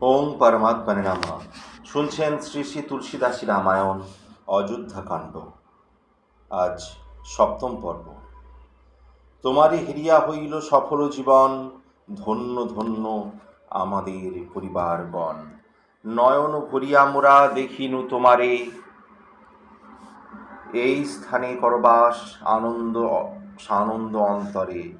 ওম পরমাত্মনে নাম। শুনছেন শ্রী শ্রী তুলসীদাসী রামায়ণ, অযোধ্যাকাণ্ড। আজ সপ্তম পর্ব। তোমারই হেরিয়া হইল সফল জীবন, ধন্য ধন্য আমাদের পরিবারগণ। নয়ন ভরিয়া মোরা দেখিনু তোমারে। এই স্থানে করবাস আনন্দ, সানন্দ অন্তরে।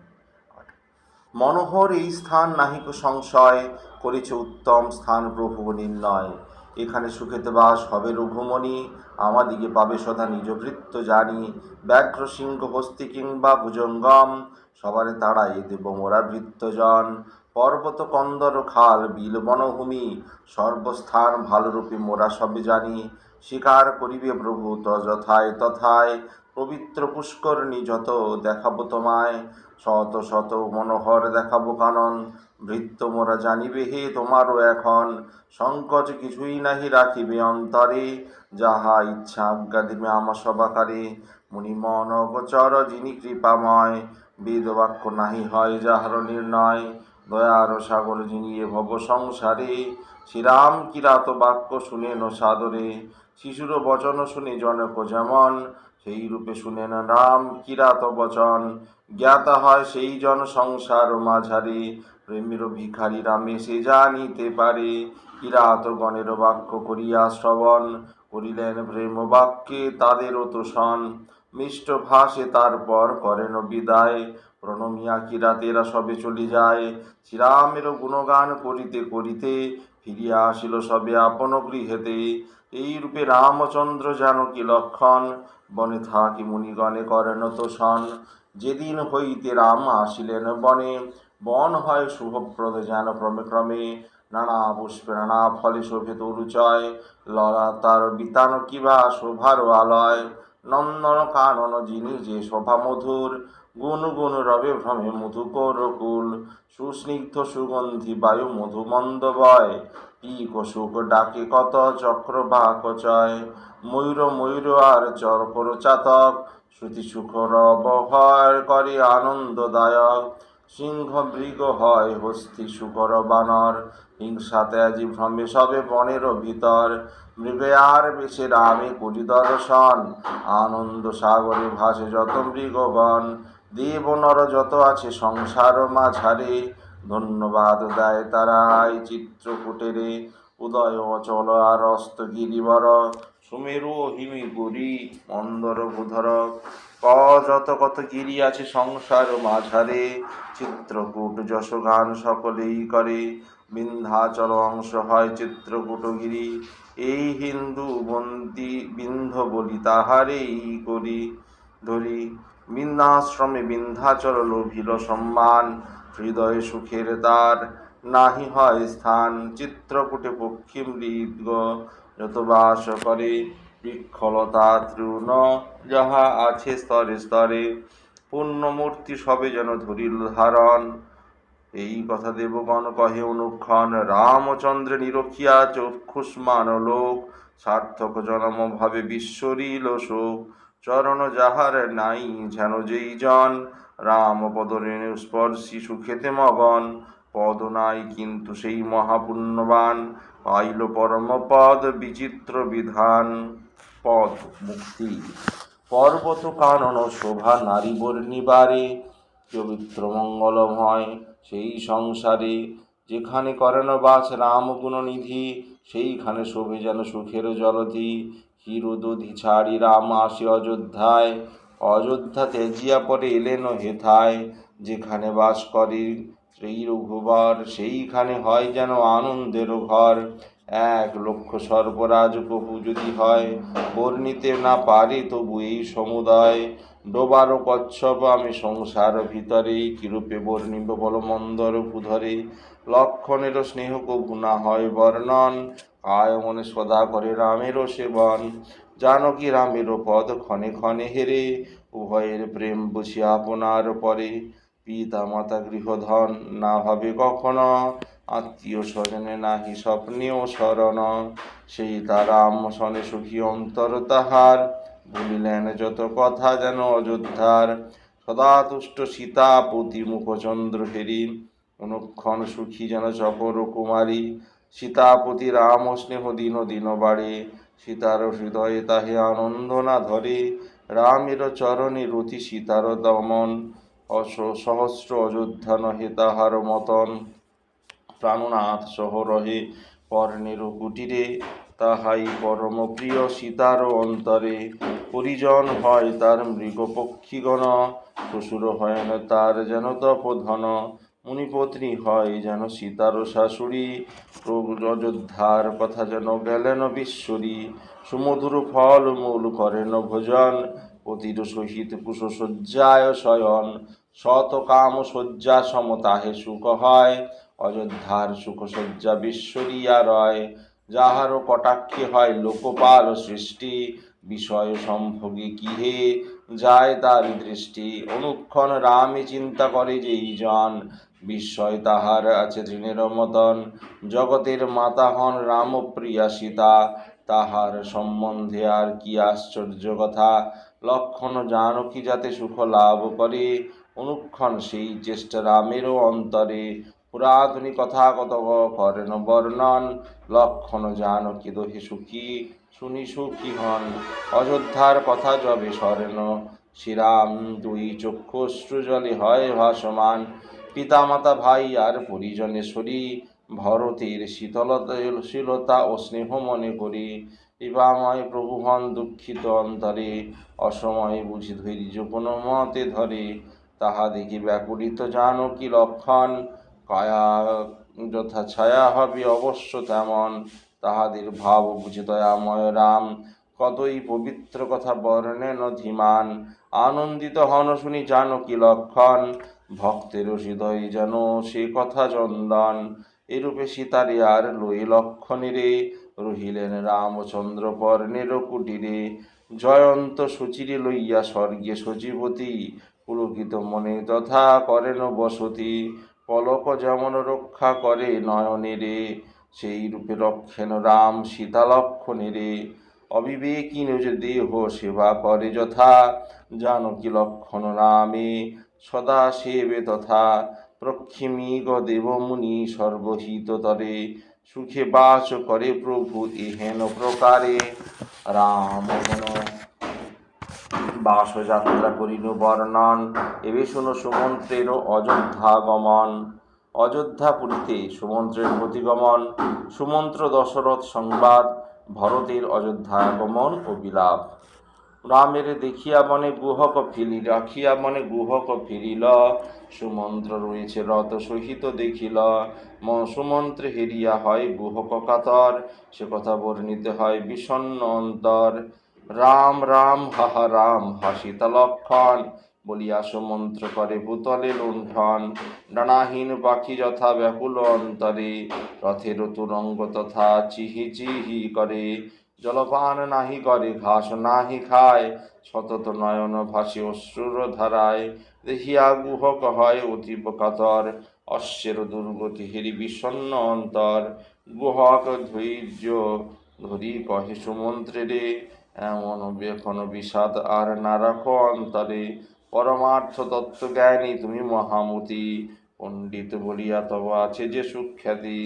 মনোহর এই স্থান নাহিক সংশয়, করেছে উত্তম স্থান প্রভু নির্ণয়। এখানে সুখেতে বাস হবে রঘুমণি আমাদিকে পাবে সদা নিজ বৃত্ত জানি। ব্যাঘ্র সিংহ হস্তি কিংবা ভুজঙ্গম, সবারে তাড়াই দেব মোরা বৃত্তজন পর্বত, কন্দর, খাল, বিল, বনভূমি, সর্বস্থান ভালোরূপে মোরা সবে জানি। স্বীকার করিবে প্রভু তথায় তথায় পবিত্র পুষ্করণী, যত দেখাবো তোমায়, শত শত মনোহর দেখাবো কানন। ভৃত্য মোরা জানিবে, হে তোমারও এখন সংকট কিছুই নাহি রাখিবে অন্তরে। যাহা ইচ্ছা আজ্ঞা দিবে আমা সবাকারে মুনিমন অগচর, যিনি কৃপাময়। বেদবাক্য নাহি হয় যাহার নির্ণয়। দয়ার সাগর যিনি এ ভব সংসারে। শ্রীরাম কিরাত বাক্য শুনেন সাদরে। শিশুর বচন শুনে জনক যেমন সেই রূপে শুনে না রাম কিরাত বচন, জ্ঞাত হয় সেই জন সংসার মাঝারে। প্রেমের ভিখারি রামে সে জানিতে পারে। কিরাত গণের বাক্য করিয়া শ্রবণ, করিলেন প্রেম বাক্যে তাদেরও তোষণ মিষ্ট ভাষে তারপর করেন বিদায়। প্রণমিয়া কিরাতেরা সবে চলে যায়? শ্রীরামের গুণগান করিতে করিতে ফিরিয়া আসিল সবে আপন গৃহেতে। এই রূপে রামচন্দ্র জানকী লক্ষণ? বনে থাকি মুনিগণে করেন তোষণ যেদিন হইতে রাম আসিলেন বনে, বন হয় শুভপ্রদ যেন ক্রমে ক্রমে। নানা পুষ্পে, নানা ফলে শোভে তরুচয় ললা তার বিতান কিবা শোভার আলয়? নন্দন কানন যিনি যে শোভা মধুর। গুণ গুণ রবে ভ্রমে মধুকর কুল। সুস্নিগ্ধ সুগন্ধি বায়ু মধু মন্দ বয়। পিক সুখ ডাকে কত চক্র বাক চয়। ময়ূর ময়ূর আর চরকর চাতক শ্রুতি সুখ রব হয় করে আনন্দদায়ক। সিংহ মৃগ হয় হস্তি শুকর বানর হিংসা ত্যাজি ভ্রমে সবে বনের ভিতর। মৃগে আর বেশে রামে করি দর্শন। আনন্দ সাগরে ভাসে যত মৃগগণ দেব নর যত আছে সংসার মাঝারে, ধন্যবাদ দেয় তারাই চিত্রকূটেরে। উদয় অচল আর অস্ত গিরিবর, সুমেরু ও হিমিগুরি মন্দর ক, যত কত গিরি আছে সংসার মাঝারে, চিত্রকূট যশগান সকলেই করে। বিন্ধ্যাচল অংশ হয় চিত্রকূটগিরি এই হিন্দু বন্দি বিন্ধ বলি তাহারেই করি। ধরি বৃন্দাশ্রমে বিন্ধ্যাচল লোভিল সম্মান, হৃদয়ে সুখের দ্বার, নাহি হয় স্থান, চিত্রকূটে পক্ষী মৃগ যত বাস করে বৃক্ষলতা তৃণ, যাহা আছে স্তরে স্তরে পূর্ণমূর্তি সবে যেন ধরিল ধারণ। এই কথা দেবগণ কহে অনুক্ষণ, রামচন্দ্র নিরখিয়া চক্ষুষ্মান লোক, সার্থক জনম ভাবে বিশ্বরিল শোক। চরণ যাহার নাই, যেন যেই জন রাম পদরেণু স্পর্শী সুখেতে মগন, পদ নাই কিন্তু সেই মহাপুণ্যবান। পাইল পরম পদ বিচিত্র বিধান। পদ মুক্তি। পর্বত কানন শোভা নারী বর্ণিবারে, পবিত্র মঙ্গলময় সেই সংসারে। যেখানে করেন বাস রাম গুণনিধি, সেইখানে শোভে যেন সুখের জলধি হিরোদধি ছাড়ি রাম আসি অযোধ্যায়, অযোধ্যা তেজিয়া পরে এলেন হেথায়, যেখানে বাস করে সেই রঘুবর, সেইখানে হয় যেন আনন্দের ঘর। এক লক্ষ সর্বরাজ প্রভু যদি হয়, বর্ণিতে না পারে তবু এই সমুদায়। ডোবারও কচ্ছপ, আমি সংসার ভিতরে, কিরূপে বর্ণিব বল মন্দর ভূধরে? লক্ষণেরও স্নেহ কভু না হয় বর্ণন। আয় মনে সদা করে রামেরও সেবন। জানকী রামেরও পদ ক্ষণে ক্ষণে হেরে, উভয়ের প্রেম বুঝি আপনার পরে। পিতা মাতা গৃহধন, না ভাবে কখনো, আত্মীয় স্বজনে নাহি স্বপ্নেও শরণ সেই তারাম সনে সুখী অন্তর তাহার, ভুলিলেন যত কথা যেন অযোধ্যার। সদা তুষ্ট সীতা প্রতি মুখচন্দ্র ফেরি অনুক্ষণ সুখী যেন চকর কুমারী। সীতাপতি রাম স্নেহ দিন দিন বাড়ে, সীতার হৃদয়ে তাহে আনন্দ না ধরে। রামের চরণে রতি সীতার দমন সহস্র অযোধ্যা নহে তাহার মতন। প্রাণনাথ সহ রহে পর্ণের কুটিরে, তাহাই পরম প্রিয় সীতার অন্তরে। পরিজন হয় তার মৃগপক্ষীগণ, শ্বশুর হয় না তার যেন তপধন। মুনিপত্নী হয় যেন সীতার শাশুড়ি। অযোধ্যার কথা যেন গেলেন বিশ্বরী। সুমধুর ফল মূল করেন ভোজন। অতির সহিত কুশ শয্যায় শয়ন। শত কাম শয্যা সমতাহে সুখ হয়। অযোধ্যার সুখ শয্যা বিশ্বরিয়া রয় যাহারও কটাক্ষে হয় লোকপাল সৃষ্টি। বিষয় সম্ভোগে কিহে যায় তার দৃষ্টি। অনুক্ষণ রামে চিন্তা করে যেই জন। বিস্ময় তাহার আছে তৃণের মতন। জগতের মাতা হন রামপ্রিয়া সীতা। তাহার সম্বন্ধে আর কি আশ্চর্য কথা। লক্ষণ জানকী যাতে সুখ লাভ করে। অনুক্ষণ সেই চেষ্টা রামেরও অন্তরে। পুরাতনী কথা কত করেন বর্ণন। লক্ষণ জানকী দোহে সুখী? শুনি সুখী হন। অযোধ্যার কথা যবে স্মরণ। শ্রীরাম দুই চক্ষুশ্রু জলে হয় ভাসমান। পিতামাতা, ভাই আর পরিজনে সরি ভরতের শীতলতা শীলতা ও স্নেহ মনে করি। ইবাময় প্রভু হন দুঃখিত অন্তরে, অসময়ে বুঝি ধৈর্য কোনো মতে ধরে। তাহা দেখি ব্যাকুলিত জানকী লক্ষণ? কায়া, যথা ছায়া হবে অবশ্য তেমন। তাহাদের ভাব বুঝে দয়াময় রাম। কতই পবিত্র কথা বর্ণেন ধীমান। আনন্দিত হন শুনি জানকী লক্ষণ? ভক্তের হৃদয় যেন সে কথা চন্দন। এরূপে সীতারে আর লই লক্ষণেরে রহিলেন রামচন্দ্র পর্ণের কুটিরে জয়ন্ত সুচিরে লইয়া স্বর্গে সচিবতী পুলকিত মনে তথা করেন বসতি। পলক যেমন রক্ষা করে নয়নেরে সেই রূপে রক্ষেন রাম সীতা লক্ষণেরে অবিবেকী নিজ দেহ সেবা করে যথা। জানকী লক্ষণ রামে? সদা সেবে তথা প্রক্ষিমী গ দেবমুনি সর্বহিততরে সুখে বাস করে প্রভু এহেন প্রকারে। রাম গণ বাস যাত্রা করিল বর্ণন। এবে শুনো সুমন্ত্রের অযোধ্যা গমন অযোধ্যাপুরীতে সুমন্ত্রের প্রতিগমন। সুমন্ত্র দশরথ সংবাদ, ভরতের অযোধ্যা আগমন ও বিলাপ। রামের দেখিয়া মনে গুহক ফিরি, রাখিয়া মনে গুহক ফিরিল। সুমন্ত্র রয়েছে রত সহিত দেখিল। সুমন্ত্রে হেরিয়া হয় গুহক কাতর। সে কথা বর্ণিত হয় বিষণ্ণ অন্তর। রাম রাম হাহা রাম হাসিতা লক্ষণ বলিয়া সুমন্ত্র করে ভূতলে লুণ্ঠন। ডানাহীন পাখি যথা ব্যাকুল অন্তরে, রথের তুরঙ্গ তথা চিহি চিহি করে। জলপান নাহি করে, ঘাস নাহি খায়, সতত নয়ন ভাসে অশ্রুর ধারায়। দেখিয়া গুহক হয় অতীব কাতর, অশ্বের দুর্গতি হেরি বিষণ্ণ অন্তর। গুহক ধৈর্য ধরি কহে সুমন্ত্রে রে, এমন বেখন বিষাদ আর না রাখো অন্তরে। পরমার্থ তত্ত্ব জ্ঞানী তুমি মহামতি, পণ্ডিত বলিয়া তব আছে যে সুখ্যাতি।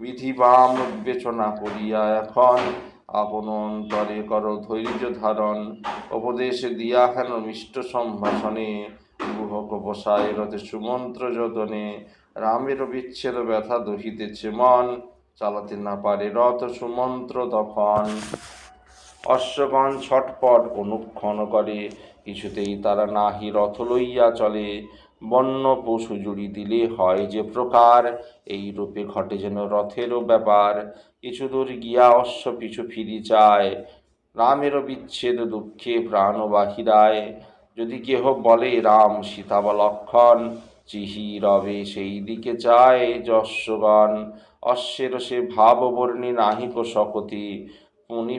বিধি বাম বিবেচনা করিয়া এখন আপন অন্তরে কর ধৈর্য ধারণ, উপদেশ দিয়া হেন মিষ্ট সম্ভাষণে, গুহক বসায় রথে সুমন্ত্র যতনে রামের বিচ্ছেদ ব্যথা দহিতেছে মন, চালাতে না পারে রথ সুমন্ত্র তখন অশ্বগণ ছটপট অনুক্ষণ করে, কিছুতেই তারা নাহি রথ লইয়া চলে। বন্য পশু জুড়ি দিলে হয় যে প্রকার। এই রূপে ঘটে যেন রথেরও ব্যাপার। কিছু দূর গিয়া অশ্ব পিছু ফিরি চায় রামেরও বিচ্ছেদ দুঃখে প্রাণ বাহিরায়। যদি কেহ বলে, রাম, সীতা বা লক্ষণ, চিহি, রবে সেই দিকে চায় যশ্বগণ। অশ্বের সে ভাববর্ণী নাহিক শকতি।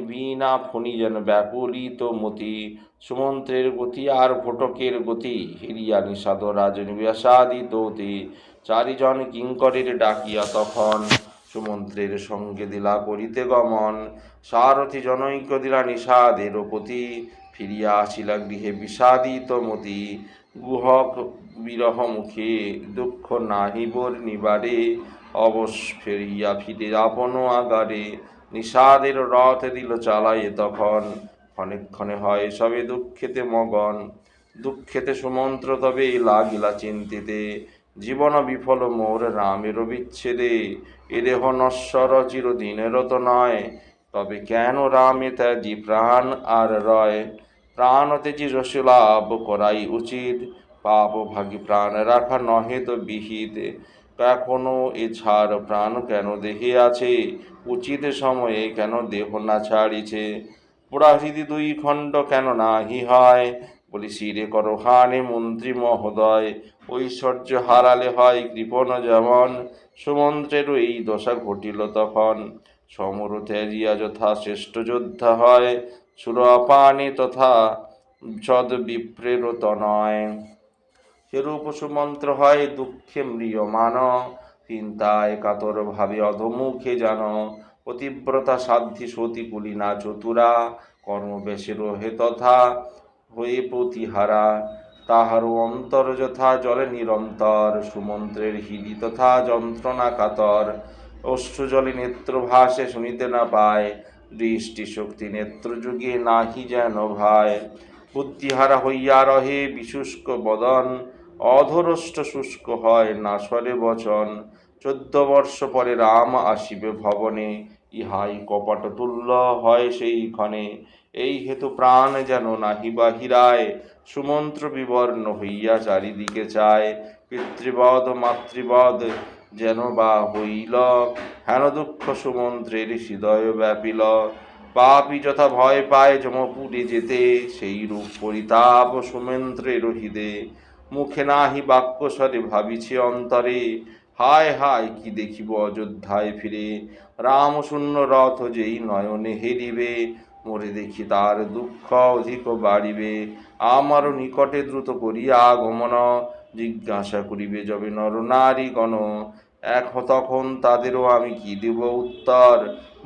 বীণা ফণি যেন ব্যাকুলিত মতি, সুমন্ত্রের গতি আর ভোটকের গতি, হিরিয়া নিষাদ রাজন ব্যাসাদিত অতি চারিজন কিঙ্করের ডাকিয়া তখন সুমন্ত্রের সঙ্গে দিলা করিতে গমন। সারথি জনৈক দিলা নিষাদের পতি ফিরিয়া আসিলা গৃহে বিষাদিত মতি। গুহক বিরহ মুখে দুঃখ নাহি বর নিবারে অবশ ফেরিয়া ফিরে আপন আগারে। নিষাদের রথ দিল চালায়ে তখন। ক্ষণে হয় সবে দুঃখেতে মগন। দুঃখেতে সুমন্ত্র তবে লাগিলা চিন্তিতে। জীবন বিফল মোর রামের বিচ্ছেদে। এ দেহ নশ্বর চিরদিনের তো নয়। তবে কেন রামে ত্যাজি প্রাণ আর রয়? প্রাণ তেজি রস লাভ করাই উচিত। পাপ ভাগী প্রাণ রাখা নহে তো বিহিত। এখনও এ ছাড় প্রাণ কেন দেহে আছে উচিত সময়ে কেন দেহ না ছাড়িছে? পুরাহৃদি দুই খণ্ড কেন নাহি হয়? বলি, শিরে কর হানে মন্ত্রী মহোদয়, ঐশ্বর্য হারালে হয় কৃপণ যেমন। সুমন্ত্রেরও এই দশা ঘটিল তখন। সমর ত্যাজিয়া যথা শ্রেষ্ঠ যোদ্ধা হয় সুর অপানে তথা সদ বিপ্রেরত নয়। সেরূপ সুমন্ত্র হয়, দুঃখে ম্রিয়মান। চিন্তায় কাতর ভাবে অধমুখে যেন। পতিব্রতা সাধ্যি সতী কুলিনা চতুরা। কর্মবেশে রহে তথা হয়ে প্রতিহারা। তাহার অন্তর যথা জলে নিরন্তর। সুমন্ত্রের হিলি তথা যন্ত্রণা কাতর। অশ্রু জলে নেত্র ভাসে শুনিতে না পায়। দৃষ্টি শক্তি নেত্র যুগে নাহি যেন ভাই বুদ্ধিহারা হইয়া রহে বিশুষ্ক বদন। অধরষ্ট শুষ্ক হয় না সরে বচন। চোদ্দ বর্ষ পরে রাম আসিবে ভবনে, ইহাই কপট তুল্য হয় সেইক্ষণে এই হেতু প্রাণ যেন নাহি বাহিরায়, সুমন্ত্র বিবর্ণ হইয়া চারিদিকে চায়। পিতৃবধ, মাতৃবধ যেন বা হইল, হেন দুঃখ সুমন্ত্রের হৃদয় ব্যাপিল। পাপি যথা ভয় পায়, যমপুরে যেতে সেই রূপ পরিতাপ সুমেন্দ্রের হৃদে মুখে নাহি বাক্য স্বরে ভাবিছে অন্তরে। হায় হায়, কি দেখিব অযোধ্যায় ফিরে? রাম শূন্য রথ যেই নয়নে হেরিবে মরে দেখি তার দুঃখ অধিক বাড়িবে। আমারও নিকটে দ্রুত করিয়া আগমন, জিজ্ঞাসা করিবে যবে নর নারী গণ এক তখন তাদেরও আমি কি দেব উত্তর?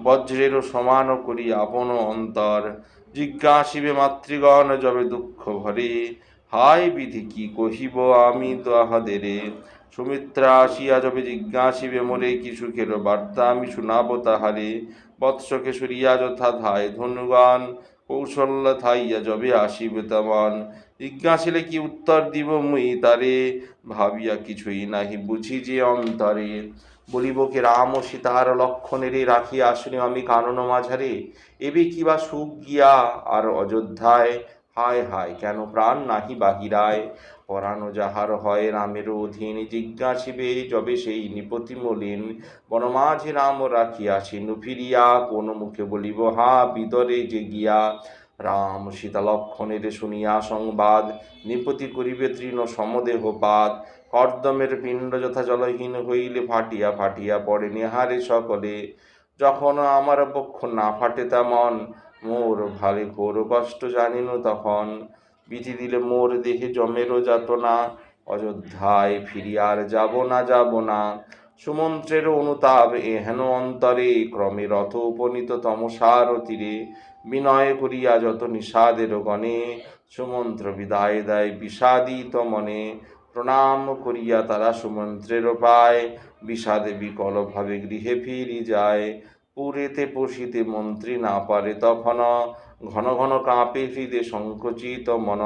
বজ্রেরও সমান করি আপন অন্তর। জিজ্ঞাসিবে মাতৃগণ, যবে দুঃখ ভরে। হায় বিধি কি কহিব আমি তাহাদেরে? সুমিত্রা আসিয়া যবে জিজ্ঞাসিবে, মোরে কি সুখের বার্তা? আমি শুনাব তাহারে। বৎসকে সরিয়া যথা ধায়, ধনুগান কৌশল্য থাইয়া যবে আসিবে তেমন। জিজ্ঞাসিলে কি উত্তর দিব মুই তারে? ভাবিয়া কিছুই নাহি, বুঝি যে অন্তরে। বলিব কি, রাম ও সীতার লক্ষণেরে রাখিয়া আসিনি আমি কানন মাঝারে। এবে কিবা সুখ গিয়া আর অযোধ্যায় হায় হায়, কেন প্রাণ নাহি বাহিরায়? পরানো যাহার হয় রামের অধীন জিজ্ঞাসিবে, যবে সেই নিপতি মলিন? বনমাঝে রাম রাখিয়া সিনু ফিরিয়া কোন মুখে বলিব, হা, বিদরে যে গিয়া রাম সীতা লক্ষণের শুনিয়া সংবাদ, নিপতি করিবে তৃণ সমদেহ পাত। কর্দমের পিণ্ড যথা জলহীন হইলে ফাটিয়া ফাটিয়া পড়ে নেহারে সকলে। যখন আমার বক্ষ না ফাটে তেমন মোর ভারে ঘোর কষ্ট জানিনু তখন। বিধি দিলে মোর দেহে জমেরও যাতনা, অযোধ্যায় ফিরিয়ার যাব না যাব না সুমন্ত্রের অনুতাপ এহেন অন্তরে, ক্রমে রথ উপনীত তমসার তীরে। বিনয় করিয়া যত নিষাদের গণে, সুমন্ত্র বিদায় দেয় বিষাদিত মনে। প্রণাম করিয়া তারা সুমন্ত্রের পায়, বিষাদে বিকল ভাবে গৃহে ফিরি যায় পুরেতে পশিতে মন্ত্রী না পারে তখন ঘন ঘন কাঁপে হৃদে সংকুচিত মন।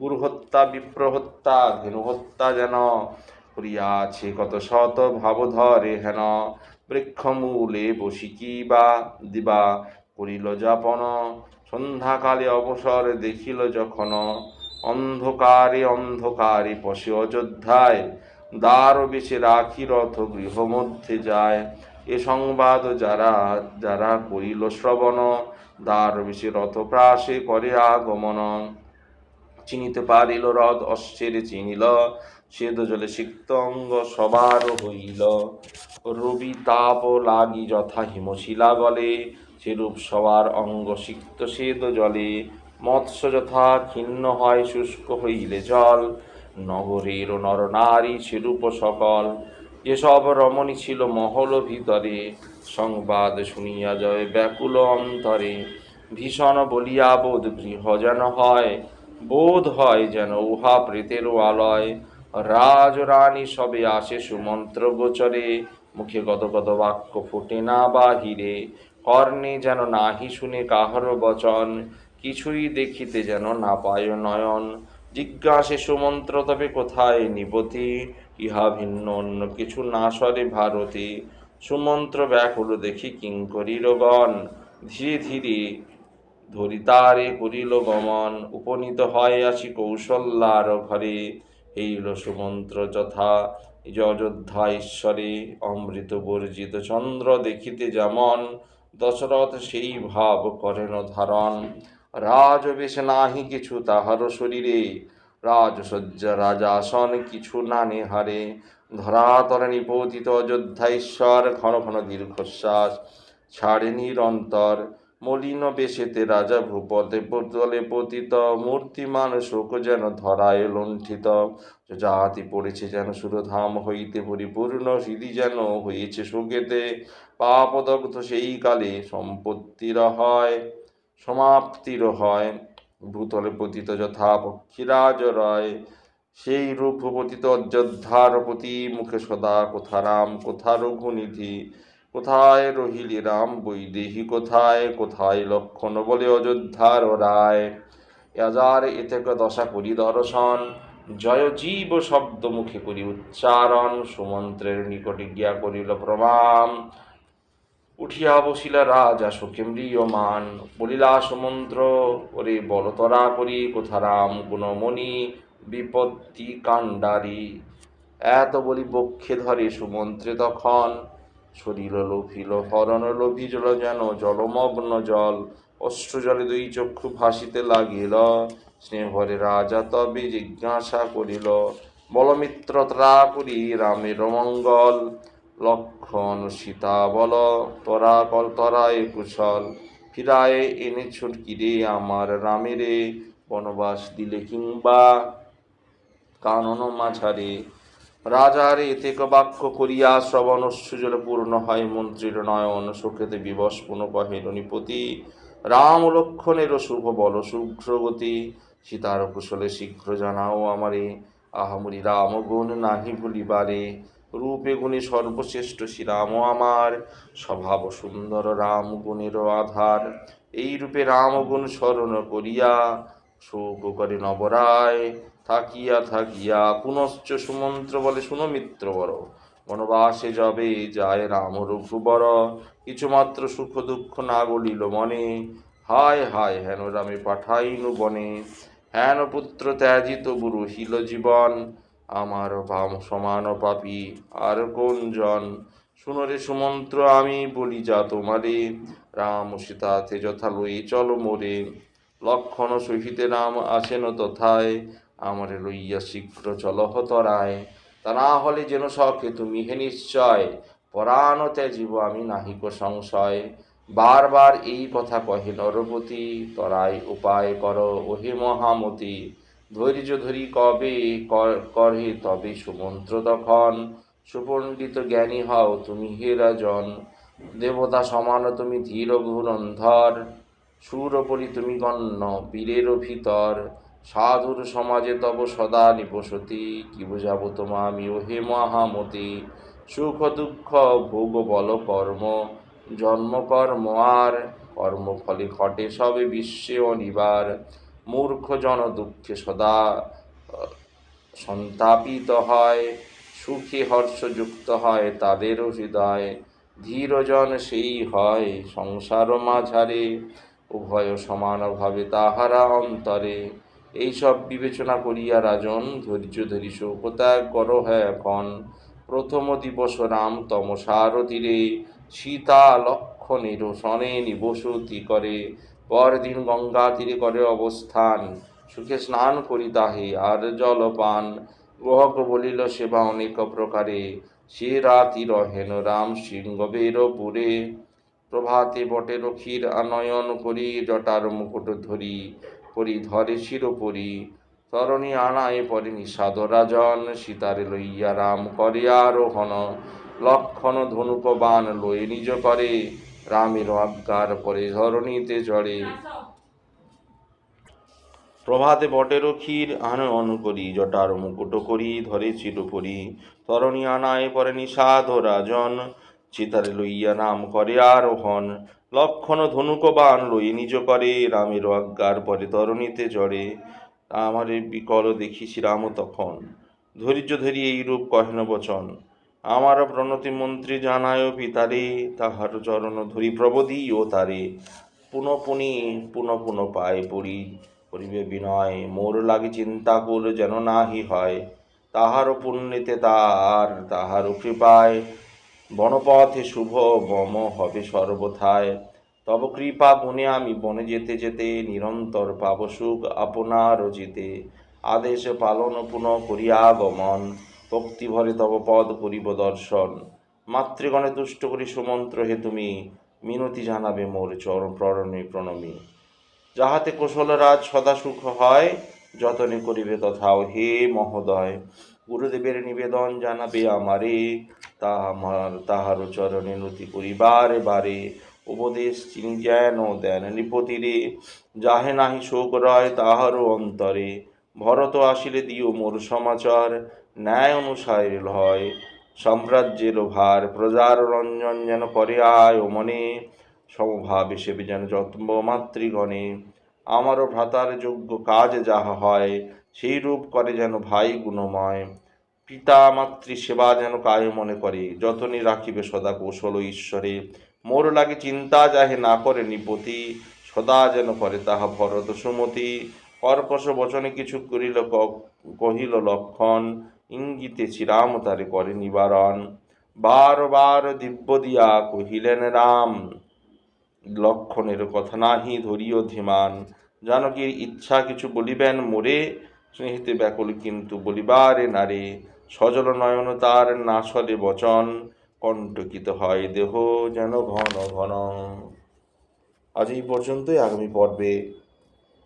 গুরু বিপ্রহত্যা বিপ্র হত্যা ধেনু হত্যা যেন করিয়াছে কত শত ভাবধরে হেন। বৃক্ষমূলে বসি কি বা দিবা করিল যাপন। সন্ধ্যাকালে অবসর দেখিল যখন অন্ধকারে অন্ধকারে পশে অযোধ্যায়। দ্বার বেছে রাখি রথ গৃহ মধ্যে যায়। এ সংবাদ যারা যারা করিল শ্রবণ, দ্বার বেশি রথ প্রাসে করে আগমন। চিনিতে পারিল রথ, অশ্বের চিনিল সেদ জলে সিক্ত অঙ্গ সবার হইল। রবি তাপ লাগি যথা হিমশিলা গলে, সেরূপ সবার অঙ্গ সিক্ত সেদ জলে মৎস্য যথা খিন্ন হয়, শুষ্ক হইলে জল। নগরের নর নারী সেরূপ সকল। যেসব রমণী ছিল মহল ভিতরে। সংবাদ শুনিয়া জয় ব্যাকুল অন্তরে। ভীষণ বলিয়া বোধ গৃহ যেন হয়, বোধ হয় যেন উহা প্রেতের আলয়। রাজ রানী সবে আসে সুমন্ত্র গোচরে। মুখে কত কত বাক্য ফোটে না বাহিরে। কর্ণে যেন নাহি শুনে কাহার বচন, কিছুই দেখিতে যেন না পায় নয়ন। জিজ্ঞাসে সুমন্ত্র, তবে কোথায় নিপতি ইহা ভিন্ন, অন্য কিছু না সরে ভারতে। সুমন্ত্র ব্যাকুল দেখি কিঙ্করীর গণ ধীরে ধীরে ধরিতারে করিল গমন। উপনীত হয় আসি কৌশল্যার ঘরে। হইল সুমন্ত্র যথা অযোধ্যা ঈশ্বরে। অমৃত বর্জিত চন্দ্র দেখিতে যেমন, দশরথ সেই ভাব করেন ধারণ। রাজবেশ নাহি কিছু তাহার শরীরে। রাজসজ্জা রাজাসন কিছু না নেহারে। ধরাতর নিপতিত অযোধ্যা ঈশ্বর ঘন ঘন দীর্ঘশ্বাস ছাড়ে নিরন্তর। মলিন বেশেতে রাজা ভূপদে পতলে পতিত। মূর্তিমান শোক যেন ধরায় লণ্ঠিত। জাতি পড়েছে যেন সুরধাম হইতে পরিপূর্ণ। সিদ্ধি যেন হয়েছে শোকেতে পাপদগ্ধ সেই কালে সম্পত্তির হয়, সমাপ্তির হয়। ভূতলে পতিত যথা পক্ষীরাজ রয়। সেই রূপ পতিত অযোধ্যার প্রতি মুখে সদা। কোথা রাম, কোথা রঘুনিধি, কোথায় রহিলি রাম বৈদেহী, কোথায় কোথায় লক্ষণ বলে অযোধ্যার রায়। এজার এ থেকে দশা করি দর্শন, জয় জীব শব্দ মুখে করি উচ্চারণ। সুমন্ত্রের নিকটে গিয়া করিল প্রণাম। উঠিয়া বসিলা রাজা শোকে ম্রিয়মান বলিলা সমন্ত্র ওরে বলতরা করি, কোথারাম গুণমণি, বিপত্তি কাণ্ডারি। এত বলি বক্ষে ধরে সুমন্ত্রে তখন। শরীর লোভিল, হরণ লোভিজল যেন, জলমগ্ন জল অশ্রু জলে দুই চক্ষু ভাসিতে লাগিল। স্নেহরে রাজা তবে জিজ্ঞাসা করিল, বলমিত্র ত্রা করি রামের মঙ্গল। লক্ষণ সীতা বল, তরা কল তরায় কুশল। ফিরায় এনে ছুটকি রে আমার রামেরে, বনবাস দিলে কিংবা কানন মাঝারে। রাজার এতেক বাক্য করিয়া শ্রবণ সুজল পূর্ণ হয় মন্ত্রীর নয়ন, সুখেতে বিবশ পুন কহেন নিপতি রাম লক্ষণের শুভ বল শুভ্রগতি সীতার কুশলে শীঘ্র জানাও আমারে, আহামরি রাম গুণ নাহি ভুলিবারে। রূপে গুণে সর্বশ্রেষ্ঠ শ্রীরাম আমার, স্বভাব সুন্দর রাম গুণের আধার। এই রূপে রাম গুণ স্মরণ করিয়া শোক করে নবরায়, থাকিয়া থাকিয়া পুনশ্চ সুমন্ত্র বলে, শুনো মিত্র বড়, বনবাসে যাবে যায় রাম রঘুবর। কিছুমাত্র সুখ দুঃখ না গলিল মনে, হায় হায় হেন রামে পাঠাইনু বনে। হেন পুত্র ত্যাজিত বুড়ো হিল জীবন আমার পাম সমান পাপি, আর কোন জন শুনরে সুমন্ত্র, আমি বলি যা তোমারে। রাম সীতাতে যথা লই চলো মোরে। লক্ষণ সহিতে রাম আসেন তথায়, আমারে লইয়া শীঘ্র চলহ তরায় তা না হলে যেন শখে তুমি হে নিশ্চয়, পরাণ ত্যাজিব আমি নাহিক সংশয়। বারবার এই কথা কহে নরপতি তরাই উপায় কর ওহে মহামতি। ধৈর্য ধরি কবে, কর- তবে সুমন্ত্র তখন। সুপণ্ডিত জ্ঞানী হও তুমি হে রাজন, দেবতা সমান তুমি ধীর ঘুরন্ধর, সুরপরি তুমি গণ্য বীরের ভিতর। সাধুর সমাজে তব সদা নিবসতি, কি বুঝাবো তোমা আমি ওহে মহামতি। সুখ দুঃখ ভোগ বল কর্ম, জন্ম কর্ম আর, কর্মফলে ঘটে সবে বিশ্বে অনিবার। মূর্খ জন দুঃখে সদা সন্তাপিত হয়, সুখে হর্ষযুক্ত হয় তাদেরও হৃদয়। ধীরজন সেই হয় সংসার মাঝারে, উভয় সমানভাবে তাহারা অন্তরে। এইসব বিবেচনা করিয়া রাজন, ধৈর্য ধরি শোকত্যাগ কর হ্যাঁ এখন। প্রথম দিবস রাম তমসার তীরে সীতা লক্ষণের সনে নিবসতি করে। পরদিন গঙ্গা তীরে করে অবস্থান। সুখে স্নান করি তাহে আর জলপান। গ্রহক বলিল, সেবা অনেক প্রকারে। সে রাতি রহেন রাম সিংহবের পুরে প্রভাতে বটের ক্ষীর আনয়ন করি, জটার মুকুট ধরি, করি ধরে শিরোপরি। তরণী আনায় পরে নিষাদ রাজন, সীতারে লইয়া রাম করে আরোহণ। লক্ষণ ধনুক বান লয়ে নিজ করে। রামের আজ্ঞার পরে ধরণীতে চড়ে। প্রভাতে বটেরও ক্ষীর আনয়ন করি, জটার মুকুট করি, ধরে চিরপরি। তরণী আনায় পরে নিষাদ রাজন, চিতারে লইয়া নাম করে আরোহণ। লক্ষণ ধনুক বান লই নিজ করে, রামের আজ্ঞার পরে তরণীতে জড়ে আমারে বিকল দেখি শ্রীরাম তখন। ধৈর্য ধরি এই রূপ কহেন বচন আমার প্রণতি মন্ত্রী জানায় পিতারে তাহার চরণ ধরি প্রবধি ও তারে। পুনঃ পুনি পুনঃ পুনঃ পায় পড়ি করিবে বিনয়, মোর লাগে চিন্তা কুল যেন নাহি হয়। তাহার পুণ্যেতে তার, তাহার কৃপায়। বনপথে শুভ বম হবে সর্বথায়। তব কৃপা গুণে আমি বনে যেতে যেতে নিরন্তর পাব সুখ আপনার জিতে আদেশ পালন পুনঃ করিয়া গমন ভক্তি ভরে তব পদ করিব দর্শন। মাতৃগণে তুষ্ট করি সুমন্ত্র হে তুমি মিনতি জানাবে মোর চরণ প্রণমী প্রণমী। যাহাতে কোশলরাজ সদা সুখ হয়, যতনে করিবে তথাও হে মহোদয়, গুরুদেবের নিবেদন জানাবে আমারে। তাহার তাহার চরণে নতি করি বারে বারে উপদেশ চিনি যেন দেন নৃপতিরে, যাহে নাহি শোক রয় তাহারও অন্তরে। ভরত আসিলে দিও মোর সমাচার ন্যায় অনুসারে হয় সাম্রাজ্যের ভার প্রজার রঞ্জন যেন করে আয় ও মনে, সমভাবে সেবে যেন যত্ন মাতৃগণে। আমারও ভ্রাতার যোগ্য কাজ যাহা হয় সেই রূপ করে যেন ভাই গুণময়। পিতা মাতৃ সেবা যেন কায় মনে করে, যতনে রাখিবে সদা কৌশল ঈশ্বরে। মোর লাগে চিন্তা যাহে না করে নিপতি, সদা যেন করে তাহা ভরত সুমতি। কর্কশ বচনে কিছু করিল কহিল লক্ষণ ইঙ্গিতে শ্রীরাম তারে করে নিবারণ। বার বার দিব্য দিয়া কহিলেন, রাম, লক্ষণের কথা নাহি, ধরিও ধীমান। জানকীর ইচ্ছা কিছু বলিবেন মোরে, স্নেহিতে ব্যাকুল কিন্তু বলিবারে নারে। সজল নয়ন তার নাসলে বচন, কণ্টকিত হয় দেহ যেন ঘন ঘন। আজ এই পর্যন্তই আগামী পর্বে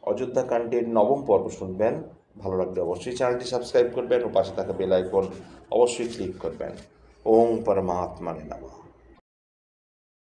অযোধ্যা কাণ্ডের নবম পর্ব শুনবেন। ভালো লাগলে অবশ্যই চ্যানেলটি সাবস্ক্রাইব করবেন ও পাশে থাকা বেল আইকন অবশ্যই ক্লিক করবেন। ওং পরমাত্মা নমঃ।